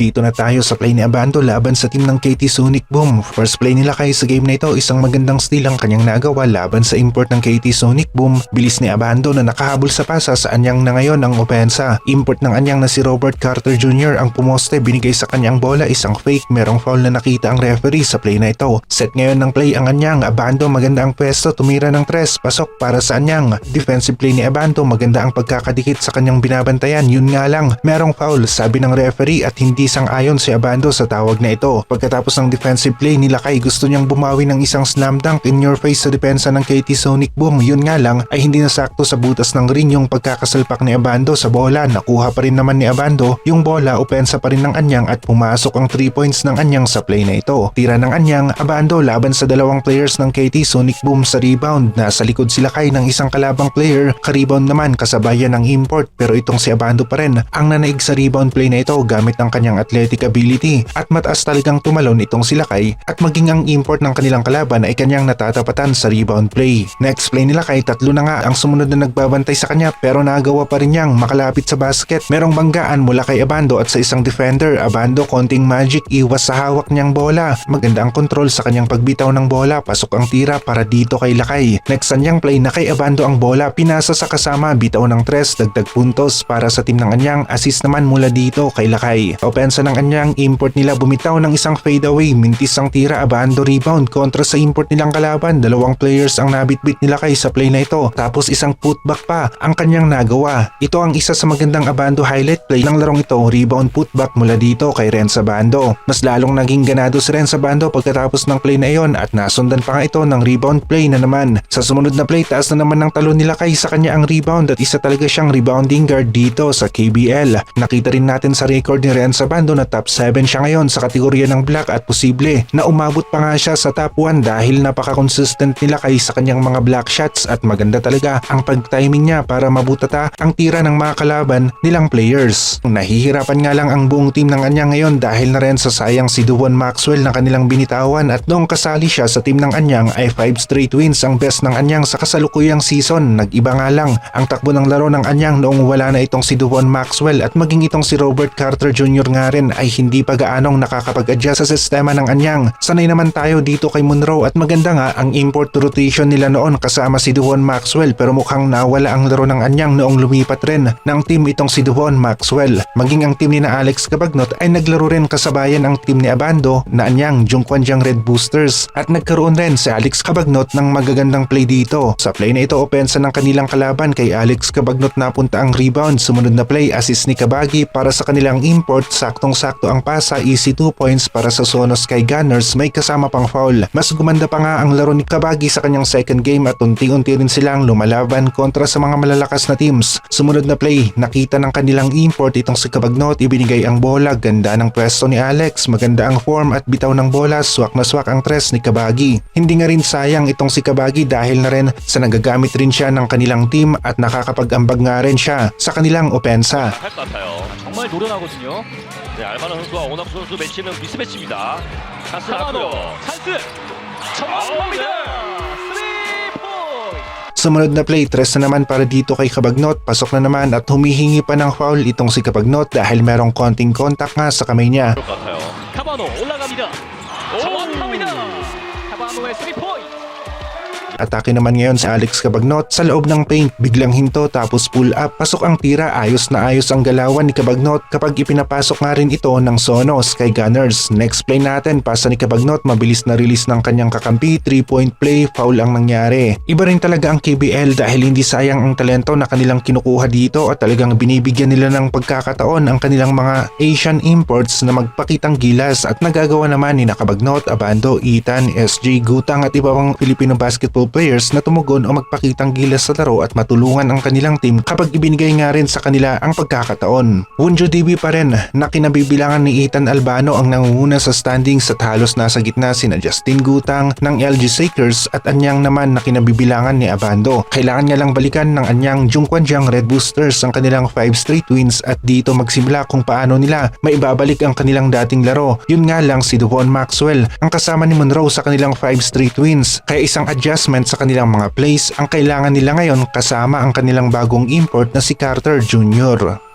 Dito na tayo sa play ni Abando laban sa team ng KT Sonic Boom. First play nila kay sa game na ito, isang magandang steal ang kanyang nagawa laban sa import ng KT Sonic Boom. Bilis ni Abando na nakahabol sa pasa sa anyang na ngayon ang opensa. Import ng anyang na si Robert Carter Jr. ang pumoste binigay sa kanyang bola isang fake merong foul na nakita ang referee sa play na ito. Set ngayon ng play ang anyang Abando maganda ang pwesto tumira ng tres pasok para sa anyang. Defensive play ni Abando maganda ang pagkakadikit sa kanyang binabantayan yun nga lang merong foul sabi ng referee at hindi sang-ayon si Abando sa tawag na ito. Pagkatapos ng defensive play ni Lakay gusto niyang bumawi ng isang slam dunk in your face sa depensa ng KT Sonic Boom. Yun nga lang ay hindi nasakto sa butas ng ring yung pagkakasalpak ni Abando sa bola. Nakuha pa rin naman ni Abando yung bola opensa pa rin ng Anyang at pumasok ang 3 points ng Anyang sa play na ito. Tira ng Anyang, Abando laban sa dalawang players ng KT Sonic Boom sa rebound. Nasa likod sila kay ng isang kalabang player. Ka-rebound naman kasabayan ng import pero itong si Abando pa rin ang nanaig sa rebound play na ito gamit ang kanyang athletic ability at mataas talagang tumalon itong si Lakay at maging ang import ng kanilang kalaban ay kanyang natatapatan sa rebound play. Next play ni Lakay tatlo na nga ang sumunod na nagbabantay sa kanya pero nagawa pa rin niyang makalapit sa basket. Merong banggaan mula kay Abando at sa isang defender. Abando konting magic iwas sa hawak niyang bola. Maganda ang control sa kanyang pagbitaw ng bola. Pasok ang tira para dito kay Lakay. Next anyang play na kay Abando ang bola. Pinasa sa kasama bitaw ng tres dagdag puntos para sa team ng Anyang. Assist naman mula dito kay Lakay. Opensa ng Anyang import nila bumitaw ng isang fadeaway. Mintis ang tira Abando rebound kontra sa import nilang kalaban. Dalawang players ang nabitbit nila kay sa play na ito. Tapos isang putback pa ang kanyang nagawa. Ito ang isa sa magandang Abando highlight play ng larong ito. Rebound putback mula dito kay Renza Bando. Mas lalong naging ganado si Renza Bando pagkatapos ng play na iyon at nasundan pa nga ito ng rebound play na naman. Sa sumunod na play taas na naman ng talon nila kay sa kanya ang rebound at isa talaga siyang rebounding guard dito sa KBL. Nakita rin natin sa record ni Renza Bando na top 7 siya ngayon sa kategorya ng black at posible na umabot pa nga siya sa top 1 dahil napaka-consistent nila kay sa kanyang mga black shots at maganda talaga ang pag-timing niya para mabutata ang tira ng mga kalaban nilang players. Nahihirapan nga lang ang buong team ng Anyang ngayon dahil na rin sa sayang si Duwon Maxwell na kanilang binitawan at noong kasali siya sa team ng Anyang ay 5 straight wins ang best ng Anyang sa kasalukuyang season. Nag-iba nga lang ang takbo ng laro ng Anyang noong wala na itong si Duwon Maxwell at maging itong si Robert Carter Jr. nga rin ay hindi pa gaanong nakakapag-adjust sa sistema ng Anyang. Sanay naman tayo dito kay Monroe at maganda nga ang import rotation nila noon kasama si Duwon Maxwell pero mukhang nawala ang laro ng Anyang noong lumipat rin ng team itong si Duwon Maxwell. Maging ang team ni na Alex Cabagnot ay naglaro rin kasabayan ang team ni Abando na Anyang Jungkwanjang Red Boosters at nagkaroon rin si Alex Cabagnot ng magagandang play dito. Sa play na ito opensa ng kanilang kalaban kay Alex Cabagnot napunta ang rebound. Sumunod na play assist ni Kabagi para sa kanilang import. Saktong-sakto ang pasa easy 2 points para sa Sonos Sky Gunners may kasama pang foul. Mas gumanda pa nga ang laro ni Kabagi sa kanyang second game at unti-unti rin silang lumalaban kontra sa mga malalakas na teams. Sumunod na play, nakita ng kanilang import itong si Kabagnot, ibinigay ang bola, ganda ng pwesto ni Alex, maganda ang form at bitaw ng bola, swak na swak ang tres ni Kabagi. Hindi nga rin sayang itong si Kabagi dahil na rin sa nagagamit rin siya ng kanilang team at nakakapag-ambag nga rin siya sa kanilang opensa. 할 것 같아요. 정말 노련하거든요. 네, 알바노 선수와 오낙 선수 매치는 미스매치입니다. 찬스 알바노 찬스 정확합니다. 스리 포인트. Sumunod na play, tres na naman para dito kay Kabagnot, pasok na naman at humihingi pa ng foul itong si Kabagnot dahil merong konting contact nga sa kamay niya. 그럴 것 같아요. 카바노 올라갑니다. 정확합니다. 카바노의 스리 포인트. Atake naman ngayon si Alex Cabagnot sa loob ng paint, biglang hinto tapos pull up. Pasok ang tira, ayos na ayos ang galawan ni Cabagnot kapag ipinapasok nga rin ito ng Sonos kay Gunners. Next play natin, pasa ni Cabagnot, mabilis na release ng kanyang kakampi, 3 point play, foul ang nangyari. Iba rin talaga ang KBL dahil hindi sayang ang talento na kanilang kinukuha dito at talagang binibigyan nila ng pagkakataon ang kanilang mga Asian imports na magpakitang gilas at nagagawa naman ni Nakabagnot, Abando, Ethan, SJ, Gutang at iba pang Filipino basketball players na tumugon o magpakitang gilas sa laro at matulungan ang kanilang team kapag ibinigay nga rin sa kanila ang pagkakataon. Wunjo DB pa rin na kinabibilangan ni Ethan Albano ang nangunguna sa standings at halos nasa gitna sina Justin Gutang ng LG Sakers at anyang naman na kinabibilangan ni Abando. Kailangan niya lang balikan ng anyang Jungkwanjang Red Boosters ang kanilang 5 straight wins at dito magsimula kung paano nila maibabalik ang kanilang dating laro. Yun nga lang si Devon Maxwell ang kasama ni Monroe sa kanilang 5 straight wins kaya isang adjustment sa kanilang mga plays ang kailangan nila ngayon kasama ang kanilang bagong import na si Carter Jr.